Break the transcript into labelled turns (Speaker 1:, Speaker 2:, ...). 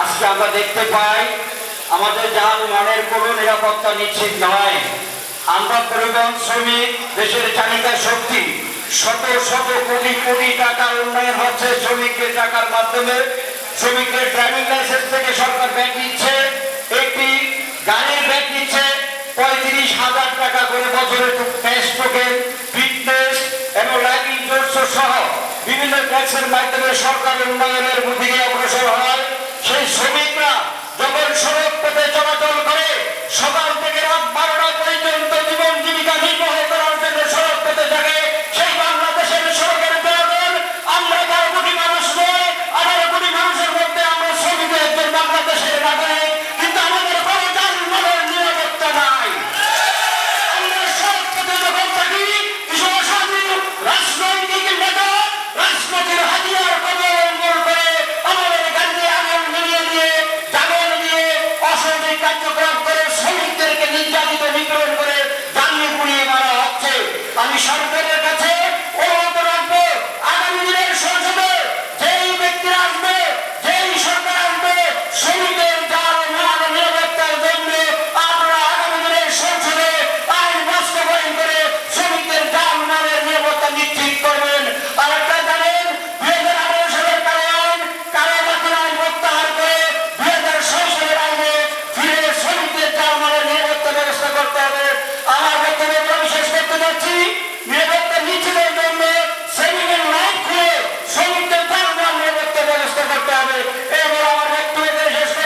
Speaker 1: আজকে আমরা দেখতে পাই, আমাদের যান মানের কোনো নিরাপত্তা নিশ্চিত নয়। আমরা পরিবহন শ্রমিক, দেশের চালিকা শক্তি, শত শত কোটি কোটি টাকার উন্নয়ন হচ্ছে শ্রমিকদের টাকার মাধ্যমে। শ্রমিকদের ড্রাইভিং লাইসেন্স থেকে সরকার ব্যাগ নিচ্ছে, একটি গাড়ির ব্যাগ নিচ্ছে, পঁয়ত্রিশ হাজার টাকা করে বছরে ক্যাশ টোকেন ফিটনেস এবং লাইফ ইন্স্যুরেন্স সহ বিভিন্ন ট্যাক্সের মাধ্যমে সরকার উন্নয়ন আমি সরকারের কাছে